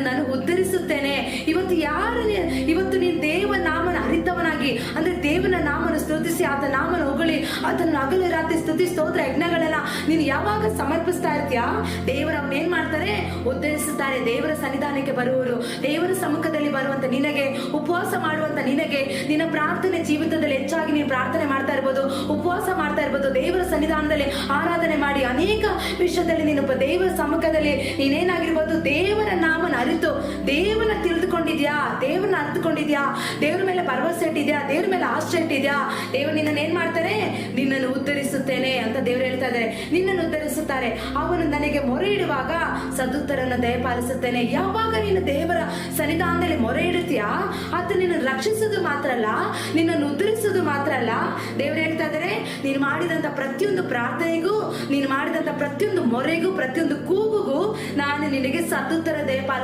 ನಾನು ಉದ್ಧರಿಸುತ್ತೇನೆ. ಇವತ್ತು ಯಾರು ಇವತ್ತು ನೀನು ದೇವ ನಾಮನ ಅರಿತವನಾಗಿ, ಅಂದ್ರೆ ದೇವನ ನಾಮನ ಸ್ತುತಿಸಿ, ಆತ ನಾಮನ ಹೊಗಳಿ, ಆತನ ಹಗಲು ರಾತ್ರಿ ಸ್ತುತಿ ಸ್ತೋತ್ರ ಯಜ್ಞಗಳನ್ನ ನೀನು ಯಾವಾಗ ಸಮರ್ಪಿಸ್ತಾ ಇರ್ತೀಯಾ? ದೇವರ ಏನ್ ಮಾಡ್ತಾರೆ? ಉದ್ಧರಿಸುತ್ತಾರೆ. ದೇವರ ಸನ್ನಿಧಾನಕ್ಕೆ ಬರುವವರು. ದೇವರ ಸಮ್ಮುಖದಲ್ಲಿ ಬರುವಂತ ನಿನಗೆ, ಉಪವಾಸ ಮಾಡುವಂತ ನಿನಗೆ, ನಿನ್ನ ಪ್ರಾರ್ಥನೆ ಜೀವಿತದಲ್ಲಿ ಹೆಚ್ಚಾಗಿ ನೀನು ಪ್ರಾರ್ಥನೆ ಮಾಡ್ತಾ ಇರ್ಬೋದು. ಉಪವಾಸ ಇರ್ಬೋದು ದೇವರ ಸನ್ನಿಧಾನದಲ್ಲಿ ಆರಾಧನೆ ಮಾಡಿ ಅನೇಕ ವಿಷಯದಲ್ಲಿ ನೀನು ದೇವರ ಸಮ್ಮುಖದಲ್ಲಿ ನೀನೇನಾಗಿರ್ಬೋದು ದೇವರ ನಾಮನ ಅರಿತು ದೇವನ ತಿಳಿದುಕೊಂಡಿದ್ಯಾ? ದೇವರನ್ನ ಅರ್ಥಕೊಂಡಿದ್ಯಾ ದೇವರ ಮೇಲೆ ಭರವಸೆ ಇಟ್ಟಿದ್ಯಾ? ದೇವರ ಮೇಲೆ ಆಶ್ರಯ ಇಟ್ಟಿದ್ಯಾ? ದೇವರು ನಿನ್ನ ಏನ್ ಮಾಡ್ತಾರೆ? ಹೇಳ್ತಾ ನಿನ್ನನ್ನು ಉದ್ಧರಿಸುತ್ತಾರೆ ಅವನು ನನಗೆ ಮೊರೆ ಇಡುವಾಗ ಸದುತ್ತರನ್ನು ದಯಪಾಲಿಸುತ್ತೇನೆ. ಯಾವಾಗ ನೀನು ದೇವರ ಸನ್ನಿಧಾನದಲ್ಲಿ ಮೊರೆ ಇಡುತ್ತೀಯಾ ಅದು ನಿನ್ನ ರಕ್ಷಿಸೋದು ಮಾತ್ರ ಅಲ್ಲ ನಿನ್ನನ್ನು ಉದ್ಧರಿಸೋದು ಮಾತ್ರ ಅಲ್ಲ ದೇವರು ಹೇಳ್ತಾ ಇದ್ದಾರೆ ನೀನು ಮಾಡಿದಂತ ಪ್ರತಿಯೊಂದು ಪ್ರಾರ್ಥನೆಗೂ, ನೀನು ಮಾಡಿದಂಥ ಪ್ರತಿಯೊಂದು ಮೊರೆಗೂ, ಪ್ರತಿಯೊಂದು ಕೂಗುಗೂ ನಾನು ನಿನಗೆ ಸದುತ್ತರ ದಯಪಾಲ